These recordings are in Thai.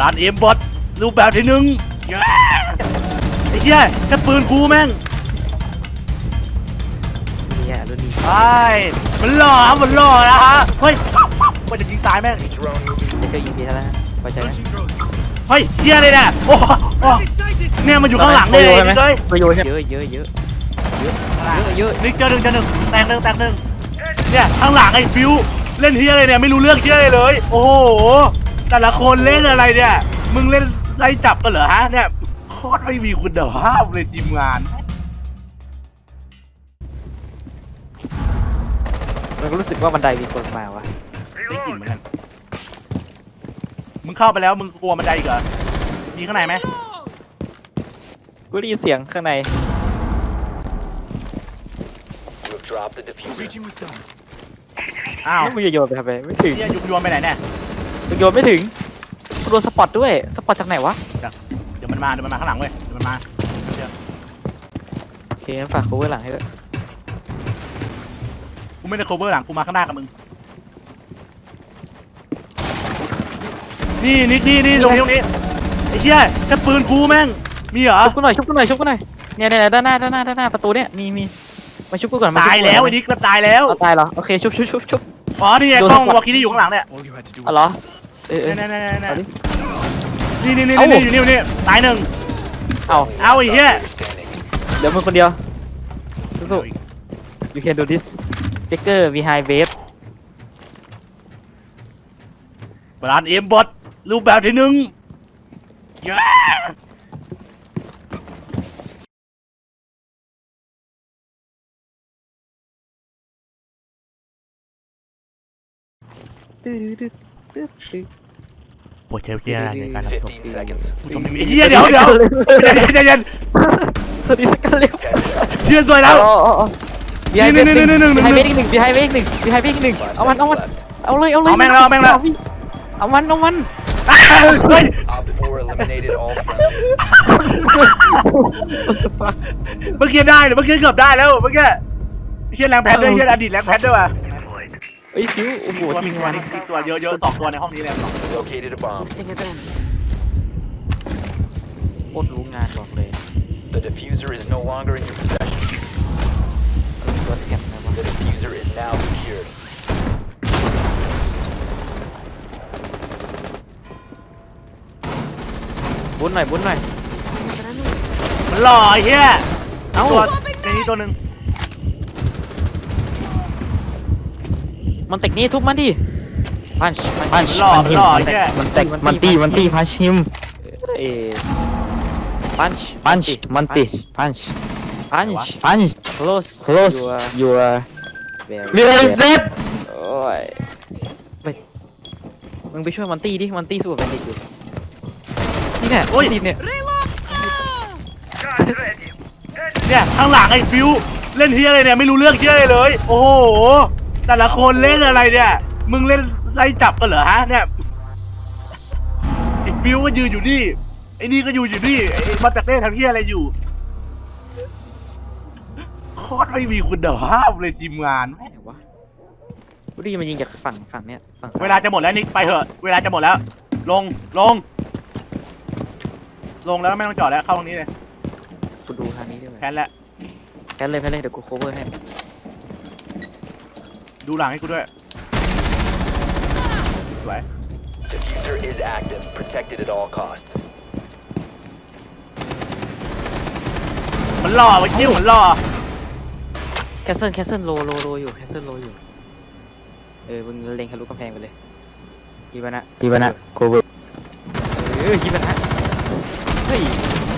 ร้านเอ็มบอทรูปแบบที่หนึ่งแย่ไอ้เหี้ยแค่ปืนกูแม่งเนี่ยรุ่นนี้ไอ้มันหล่อครับมันหล่อนะฮะเฮ้ยมันจะยิงตายแม่งไม่ใช่ยิงทีเท่านั้นพอใจไหมเฮ้ยเหี้ยเลยเนี่ยโอ้โหโอ้โหเนี่ยมันอยู่ข้างหลังเลยโยนไหมนี่เลยโยนใช่ไหมเยอะเยอะเยอะเยอะเยอะนิกเจอหนึ่งเจอหนึ่งแตกหนึ่งแตกหนึ่งเนี่ยข้างหลังไอ้ฟิวเล่นเฮียอะไรเนี่ยไม่รู้เรื่องเฮียอะไรเลย โอ้โห แต่ละคนเล่นอะไรเนี่ย มึงเล่นไล่จับกันเหรอฮะเนี่ยโคตรไม่มีคุณภาพเลยทีมงานมันก็รู้สึกว่าบันไดมีคนมาวะได้กลิ่นเหมือนกันมึงเข้าไปแล้วมึงกลัวมันไดอีกเหรอมีข้างในไหมกูได้ยินเสียงข้างใน We've dropped the diffuser. อ้าวแล้วมึงจะโยนไปทำไมไม่ถึงเฮียยุบยวนไปไหนเนี่ยมึง โยนไม่ถึงกูโดนสปอตด้วย สปอตจากไหนวะ เดี๋ยวมันมาเดี๋ยวมันมาข้างหลังเว้ยเดี๋ยวมันมาโอเคงั้นฝากกูไว้หลังให้ด้วยกูไม่ได้ cover หลังกูมาข้างหน้ากับมึงนี่นิกนี่นี่ตรงนี้ตรงนี้ไอ้เหี้ยแค่ปืนกูแม่งมีเหรอชุบกูหน่อย ชุบกูหน่อย ชุบกูหน่อย เนี่ยเนี่ยด้านหน้า ด้านหน้า ด้านหน้า ประตูเนี่ย มีมีมาชุบกูก่อนมาชุบตายกูก่อนแล้วไอ้นิกมันตายแล้ว เอาตายเหรอ โอเค ชุบชุบชุบชุบ อ๋อนี่ไงโดนกล้องสปอตวอลคิที่อยู่ข้างหลังเนี่ยอ๋อเหรอเออเออเนี่ยเนี่ยเนี่ยเอาดิ นี่นี่นี่เอ้า นี่อยู่นี่อยู่นี่ตายหนึ่งเอาเอาไอ้เหี้ย Standing. เดี๋ยวมึงคนเดียวสู้ๆ you can do this checker behind wave ร้านเอ็มบอทรูปแบบที่หนึ่งแย่ ตึ๊ดตึ๊ดตึ๊ดตึ๊ดปวดเจ็บเจี๊ยในการรับชม15 seconds. ผู้ชมไอ้เหี้ยเดี๋ยวเดี๋ยวเดี๋ยวใจเย็นสวัสดีสักกันเร็วเชื่อตัวแล้วอ๋ออ๋ออ๋อ behind นี่ wave นี่นี่นี่นี่ behind wave อีกหนึ่ง behind wave อีกหนึ่ง behind wave อีกหนึ่งเอามันเอามันเอาเลยเอาเลยเอาแม่งแล้วเอาแม่งแล้ว เอามันเอามันเฮ้ย Op 4 eliminated all friendly. เมื่อกี้ได้เมื่อกี้เกือบได้แล้วเมื่อกี้เชี่ยแรงแพทด้วยเชี่ยอดีตแรงแพทด้วยว่ะ เฮ้ยฟิวโอ้โหตัวทีมีมตัวงานนี่มีตัวเยอะๆสองตัวในห้องนี้เลยสอง Located a bomb. โคตรรู้งานบอกเลย The diffuser is no longer in your possession. ตัวแถมนะวะ The diffuser is now secured. บุญหน่อยบุญหน่อยมันหล่อไอ้เหี้ยเอ้า ตัวในนี้ตัวหนึ่ง มันเตกนี้ทุบมันดิพันช์มันหล่อมันหล่อไอ้เหี้ยมันเตกมันตีมันตีพันชิมเอพันช์พันช์มันตีพันช์พันช์พันช์ close Close your your very Where is that? โอ้ยไปมึงไปช่วยมันตีดิมันตีสู้กับแบนดิตอยู่นี่แน่โอ้ยตีเนี่ยเนี่ยข้างหลังไอ้ฟิวเล่นเฮียอะไรเนี่ยไม่รู้เรื่องเฮียอะไรเลย โอ้โห แต่ละคนเล่นอะไรเนี่ย มึงเล่นไล่จับกันเหรอฮะเนี่ยไอ้ฟิวก็ยืนอยู่นี่ ไอ้นี่ก็อยู่อยู่นี่ ไอ้มาจากเล่นทำเฮียอะไรอยู่โคตรไม่มีคุณภาพเลยทีมงานไหนวะกูได้ยินมันยิงจากฝั่งฝั่งเนี้ยฝั่งซ้ยเวลาจะหมดแล้วนิกไปเถอะ เวลาจะหมดแล้ว ลง ลง ลงแล้วไม่ต้องจอดแล้วเข้าตรงนี้เลย กูดูทางนี้ด้วยแพนแล้วแค่เลยแค่เลยเดี๋ยวกู cover ให้ ดูหลังให้กูด้วย สวย Diffuser is active. Protected at all costs. มันหล่อมันยิ้วมันหล่อแคสเซิลแคสเซิลโลโลโลอยู่แคสเซิลโลอยู่ เออมึงเล็งทะลุกำแพงไปเลยยีบานะ Ivana, cover. เออยีบานะเฮ้ย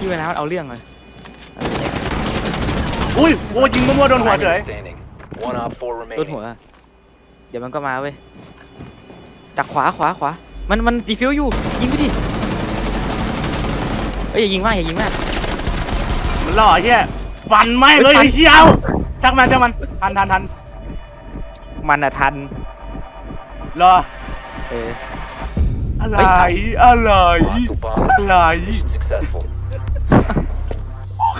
ยีบานะมันเอาเรื่องเลยอุ้ยโอ้ยิงมั่วๆโดนหัวเฉย Standing. One op 4โดน remaining. หัว เดี๋ยวมันก็มาเว้ยจากขวาขวาขวา มันมันดีฟิวอยู่ ยิงไปดิเอ้ยอย่ายิงมากอย่ายิงมาก มันหล่อไอ้เฮียฟันไหมเลยไอ้เหี้ยเอาช่างมันช่างมันทันทันทันมันอะทันรอเออ อะไร อะไร Hostile bomb อะไร successful.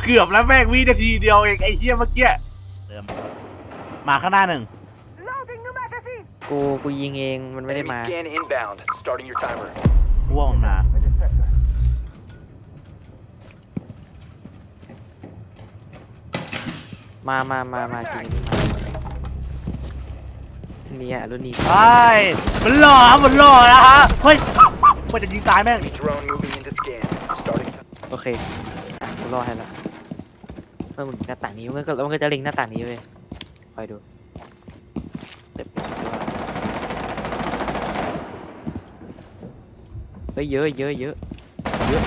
เกือบแล้วแม่งวินาทีเดียวเองไอ้เหี้ยเมื่อกี้เริ่มมาข้างหน้าหนึ่ง กูกูยิงเองมันไม่ได้มา scan ว่องนะมามามามาจริงนี่อะรุ่นนี้ไอ้มันหล่อมันหล่อนะฮะเฮ้ยมันจะยิงตายแม่งโอเคกูรอให้ละเมื่อมึงหน้าต่างนี้มันก็แล้วมันก็จะลิงหน้าต่างนี้เว้ยคอยดู ฮ้ยเยอะเยอะเยอะเยอะ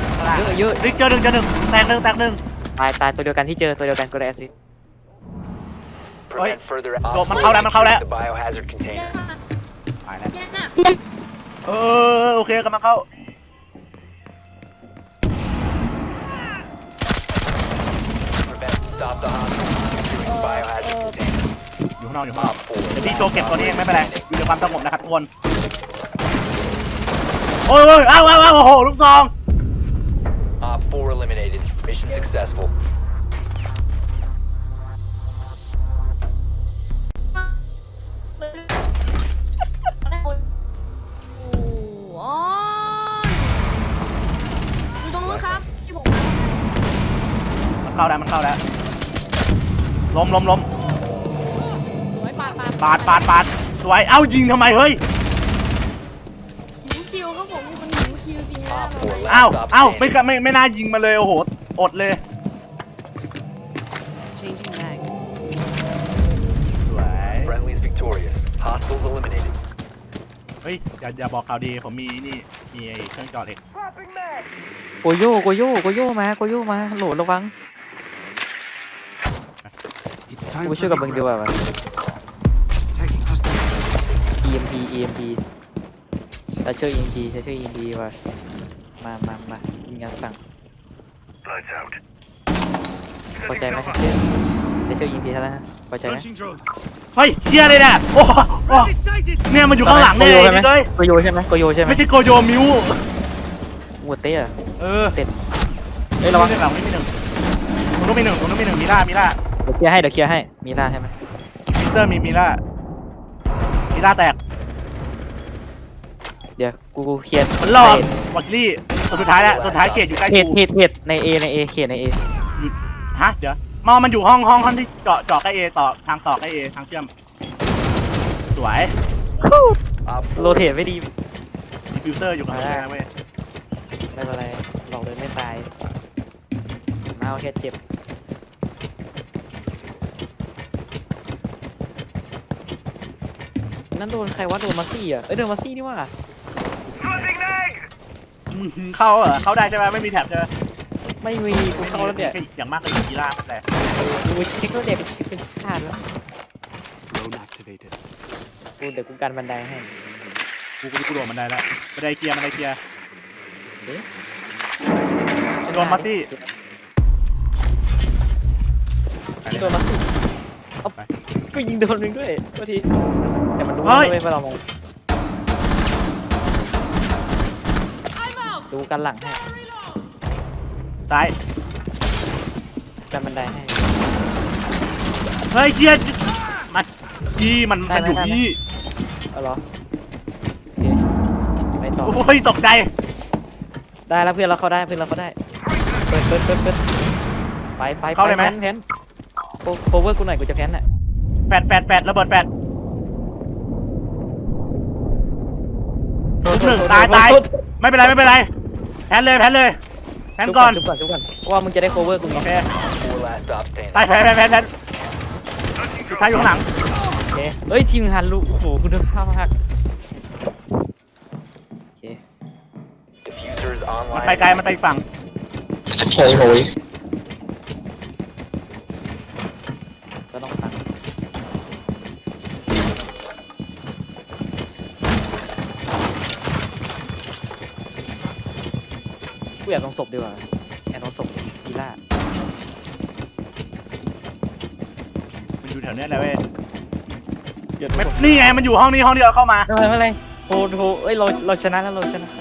เยอะนี่เจอหนึ่งเจอหนึ่งแตกหนึ่งแตกหนึ่ง ตายตายตัวเดียวกันที่เจอตัวเดียวกันก็ได้แอซิด Prevent further. Đồ, มันเข้าแล้วมันเข้าแล้ว The biohazard container. ตายแล้วเออโอเคกำลังเข้า Prevent. Stop the hostile. Securing the biohazard container. อยู่ข้างนอกอยู่ข้างนอก Op 4. เดี๋ยวพี่โจเก็บตัวนี้เองไม่เป็นไรอยู่ในความสงบนะครับทุกคน โอ้ยโอ้ยอ้าวอ้าวอ้าวโอ้โหลูกซอง Op 4 eliminated. Mission successful. โอ้อยู่ตรงนู้นครับที่ผมมามันเข้าแล้วมันเข้าแล้วล้มล้มล้มสวยปาดปาดปาดปาดปาดสวยเอ้ายิงทำไมเฮ้ย หิวคิวครับผมมันหิวคิวจริงนะ Op 4 อ้าว last อ้าว stop ไม่ standing. ไม่ไม่น่ายิงมาเลย โอ้โห อดเลย Changing mags. สวย Friendly's victorious. Hostiles eliminated. เฮ้ย อย่าอย่าบอกข่าวดี ผมมีนี่ มีไอ้เครื่องจอดเหล็กโกโย่โกโย่โกโย่มาโกโย่มาโหลดระวัง It's กู time ช่วยกับมึงดีกว่าวะ Taking hostage. EMP EMP เราช่วย EMP เราช่วย EMP ว่ะ มามามายิงงานสั่งพอใจไหมครับเชื่อได้ช่วย EMP เท่านั้นนะพอใจไหม Launching drone. เฮ้ยเชียเลยเนี่ยโอ้โหโอ้โห Excited. เนี่ยมันอยู่ข้างหลังโกเนี่ยโย่ใช่ไหมนี่เลยโกโยใช่ไหมโกโยใช่ไหมไม่ใช่โกโยมิวหมวดเต้อะเออเฮ้ยระวังหลังไม่มีหนึ่งตรงนู้นมีหนึ่งตรงนู้นมีหนึ่งมีล่ามีล่าเดี๋ยวเคลียร์ให้เดี๋ยวเคลียร์ให้มีล่าใช่ไหมมิสเตอร์มีมีล่ามีล่าแตกเดี๋ยวกูกูเคลียร์มันรอบวักลี่ตัวสุดท้ายแล้วตัวสุดท้ายเกตอยู่ใกล้เหตุกูเหตุเหตุใน A ใน A เขตใน A ฮะเดี๋ยวมอมันอยู่ห้องห้องห้องที่เจาะเจาะใกล้เอต่อทางต่อใกล้เอทางเชื่อม สวย Op โรเทตไม่ดีดิฟิวเซอร์อยู่กับเรานะเว้ยไม่เป็นไรหลอกเลยไม่ตายมาเอาแค่เจ็บนั่นโดนใครวะโดนมาซี่อะเอ้ยโดนมาซี่นี่ว่า อืมเข้าเหรอเข้าได้ใช่ไหมไม่มีแท็บใช่ไหมไม่มีกูเข้าแล้วเนี่ยอย่างมากก็อยู่กีฬาไม่เป็นไรกูเช็คแล้วเด็กเช็คเป็นชาติแล้ว Drone activated. กูเดี๋ยวกูกันบันไดให้กูกูกูโดดบันไดแล้วบันไดเกียร์บันไดเกียร์เอ๊ะโดนมาซี่ยิงโดนมาซี่เอาไปก็ยิงโดนมึงด้วยโทษทีแต่มันรู้เฮ้ยด้วยว่าเรามอง ดูกันหลังให้ตายกันบันไดให้ เฮ้ยเชียร์มันยี่มันได้มันไหมอยู่ได้ไหมที่เอาเหรอโอเคไปต่อ โอ้ยตกใจได้แล้วเพื่อนเราเข้าได้เพื่อนเราเข้าได้ เปิดเปิดเปิดเปิดไปไปเข้าเลยไหมแพนแพนโคโคเวอร์กูหน่อยกูจะแพนน่ะแปดแปดแปดระเบิดแปดทุกหนึ่งตายตายไม่เป็นไรไม่เป็นไร แพนเลยแพนเลยแพนก่อน จุบก่อนจุบก่อนเพราะว่ามึงจะได้โคเวอร์กูไงโอเค4 last stop standing. ตายแพนแพนแพนแพนสุดท้ายอยู่ข้างหลัง โอเคเอ้ยทีมหันลูกโอ้โหคุณภาพมากโอเค Diffuser is มัน online. ไปไกล มันไปอีกฝั่งก็ กูอยากลงศพดีกว่าอยากลงศพกีฬามันอยู่แถวเนี้ยแหละเว้ยอยากลงไม่ศพนี่ไงมันอยู่ห้องนี้ห้องที่เราเข้ามาไม่เป็นไรไม่เป็นไรโทรโทรเอ้ยเราเราชนะแล้วเราชนะตอนนี้เราชนะ